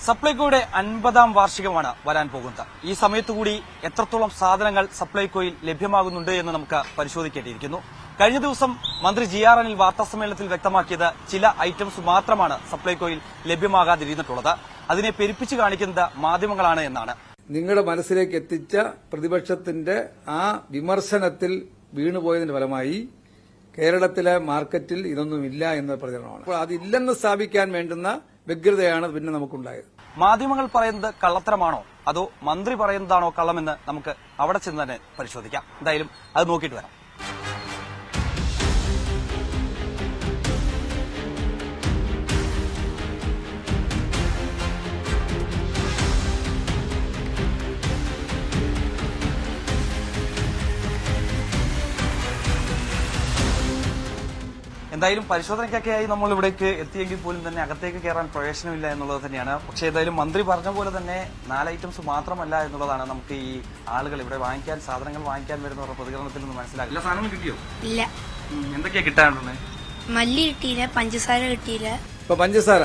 S9: സപ്ലൈകോയുടെ അൻപതാം വാർഷികമാണ് വരാൻ പോകുന്നത്. ഈ സമയത്തുകൂടി എത്രത്തോളം സാധനങ്ങൾ സപ്ലൈകോയിൽ ലഭ്യമാകുന്നുണ്ട് എന്ന് നമുക്ക് പരിശോധിക്കേണ്ടിയിരിക്കുന്നു. കഴിഞ്ഞ ദിവസം മന്ത്രി ജി ആർ അനിൽ വാർത്താസമ്മേളനത്തിൽ വ്യക്തമാക്കിയത് ചില ഐറ്റംസ് മാത്രമാണ് സപ്ലൈകോയിൽ ലഭ്യമാകാതിരുന്നിട്ടുള്ളത്. അതിനെ പെരുപ്പിച്ചു കാണിക്കുന്നത് മാധ്യമങ്ങളാണ് എന്നാണ്.
S10: നിങ്ങളുടെ മനസ്സിലേക്ക് എത്തിച്ച പ്രതിപക്ഷത്തിന്റെ ആ വിമർശനത്തിൽ വീണുപോയതിന്റെ ഫലമായി കേരളത്തിലെ മാർക്കറ്റിൽ ഇതൊന്നുമില്ല എന്ന പ്രചരണമാണ് അപ്പോൾ അതില്ലെന്ന് സ്ഥാപിക്കാൻ വേണ്ടുന്ന വ്യഗ്രതയാണ് പിന്നെ നമുക്കുണ്ടായത്.
S9: മാധ്യമങ്ങൾ പറയുന്നത് കള്ളത്തരമാണോ? അതോ മന്ത്രി പറയുന്നതാണോ കള്ളമെന്ന് നമുക്ക് അവിടെ ചെന്ന് തന്നെ പരിശോധിക്കാം. എന്തായാലും അത് നോക്കിയിട്ട് വരാം. എന്തായാലും പരിശോധനയ്ക്കൊക്കെയായി നമ്മൾ ഇവിടേക്ക് എത്തിയെങ്കിൽ പോലും തന്നെ അകത്തേക്ക് കയറാൻ പ്രവേശനമില്ല എന്നുള്ളത് തന്നെയാണ്. പക്ഷേ ഏതായാലും മന്ത്രി പറഞ്ഞ പോലെ തന്നെ നാല് ഐറ്റംസ് മാത്രമല്ല എന്നുള്ളതാണ് നമുക്ക് ഈ ആളുകൾ ഇവിടെ വാങ്ങിക്കാൻ സാധനങ്ങൾ വാങ്ങിക്കാൻ വരുന്ന പ്രതികരണത്തിൽ നിന്ന് മനസ്സിലാക്കില്ല സാധനങ്ങൾ കിട്ടിയോ?
S11: ഇല്ല.
S9: എന്തൊക്കെയാ കിട്ടാനുള്ളത്?
S11: മല്ലി കിട്ടിയില്ല പഞ്ചസാര കിട്ടിയില്ല.
S10: ഇപ്പൊ പഞ്ചസാര.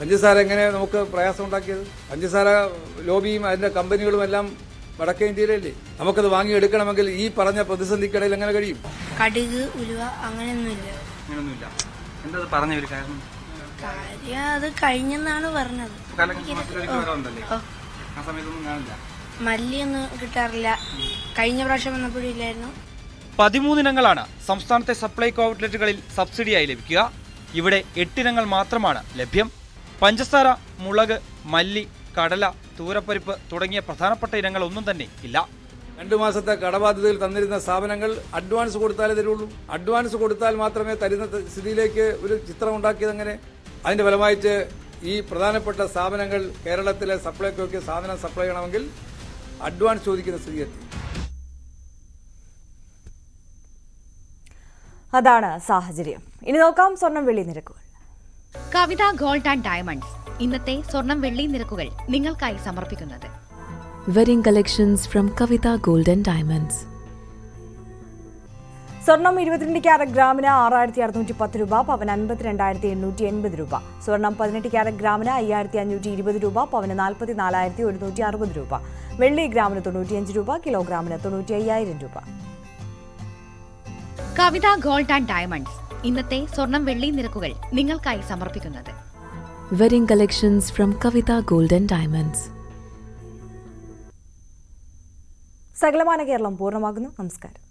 S10: പഞ്ചസാര എങ്ങനെ നമുക്ക് പ്രയാസം ഉണ്ടാക്കിയത്? പഞ്ചസാര ലോബിയും അതിന്റെ കമ്പനികളും എല്ലാം വടക്കേ ഇന്ത്യയിലല്ലേ? നമുക്കത് വാങ്ങിയെടുക്കണമെങ്കിൽ ഈ പറഞ്ഞ പ്രതിസന്ധിക്കിടയിൽ എങ്ങനെ കഴിയും?
S11: കടുക് ഉലുവ അങ്ങനെയൊന്നുമില്ല.
S9: അങ്ങനെയൊന്നുമില്ല. എന്താ അത് പറഞ്ഞ ഒരു കാരണം
S11: കാര്യം അത് കഴിഞ്ഞെന്നാണ് പറഞ്ഞത്.
S9: ആ സമയത്തൊന്നും കാണില്ല
S11: മല്ലിയൊന്നും കിട്ടാറില്ല. കഴിഞ്ഞ പ്രാവശ്യം വന്നപ്പോഴും ഇല്ലായിരുന്നു.
S9: പതിമൂന്നിനങ്ങളാണ് സംസ്ഥാനത്തെ സപ്ലൈകോ ഔട്ട്ലെറ്റുകളിൽ സബ്സിഡിയായി ലഭിക്കുക. ഇവിടെ എട്ടിനങ്ങൾ മാത്രമാണ് ലഭ്യം. പഞ്ചസാര മുളക് മല്ലി കടല തൂരപ്പരിപ്പ് തുടങ്ങിയ പ്രധാനപ്പെട്ട ഇനങ്ങളൊന്നും തന്നെ ഇല്ല.
S10: രണ്ടു മാസത്തെ കടബാധ്യതയിൽ തന്നിരുന്ന സ്ഥാപനങ്ങൾ അഡ്വാൻസ് കൊടുത്താലേ തരുള്ളൂ. അഡ്വാൻസ് കൊടുത്താൽ മാത്രമേ തരുന്ന സ്ഥിതിയിലേക്ക് ഒരു ചിത്രം ഉണ്ടാക്കിയത് അങ്ങനെ. അതിന്റെ ഫലമായിട്ട് ഈ പ്രധാനപ്പെട്ട സ്ഥാപനങ്ങൾ കേരളത്തിലെ സപ്ലൈക്കൊക്കെ സാധനം സപ്ലൈ ചെയ്യണമെങ്കിൽ അഡ്വാൻസ് ചോദിക്കുന്ന സ്ഥിതിയെത്തി
S1: അതാണ് സാഹചര്യം. ഇനി നോക്കാം സ്വർണം വെള്ളി നിരക്കുകൾ.
S12: കവിത ഗോൾഡ് ആൻഡ് ഡയമണ്ട്സ് ഇന്നത്തെ സ്വർണം വെള്ളി നിരക്കുകൾ നിങ്ങൾക്കായി സമർപ്പിക്കുന്നത്.
S13: Wedding collections from Kavitha golden diamonds Diamonds.
S1: സ്വർണം ഇരുപത്തിരണ്ട് ക്യാരറ്റ് ഗ്രാമിന് ആറായിരത്തി അറുന്നൂറ്റി പത്ത് രൂപ പവൻ അൻപത്തിരണ്ടായിരത്തി എണ്ണൂറ്റി എൺപത് രൂപ സ്വർണം പതിനെട്ട് ക്യാരറ്റ് ഗ്രാമിന് അയ്യായിരത്തി അഞ്ഞൂറ്റി ഇരുപത് രൂപ പവന് നാൽപ്പത്തി നാലായിരത്തി ഒരുന്നൂറ്റി അറുപത് രൂപ വെള്ളി ഗ്രാമിന് തൊണ്ണൂറ്റിയഞ്ച് രൂപ കിലോഗ്രാമിന് തൊണ്ണൂറ്റി അയ്യായിരം രൂപ
S12: കവിത ഗോൾഡ് ആൻഡ് ഡയമണ്ട്സ് ഇന്നത്തെ സ്വർണം വെള്ളി നിരക്കുകൾ നിങ്ങൾക്കായി സമർപ്പിക്കുന്നത്
S13: wedding collections from Kavitha gold and Diamonds.
S1: സകലമാന കേരളം പൂർണമാകുന്നു. നമസ്കാരം.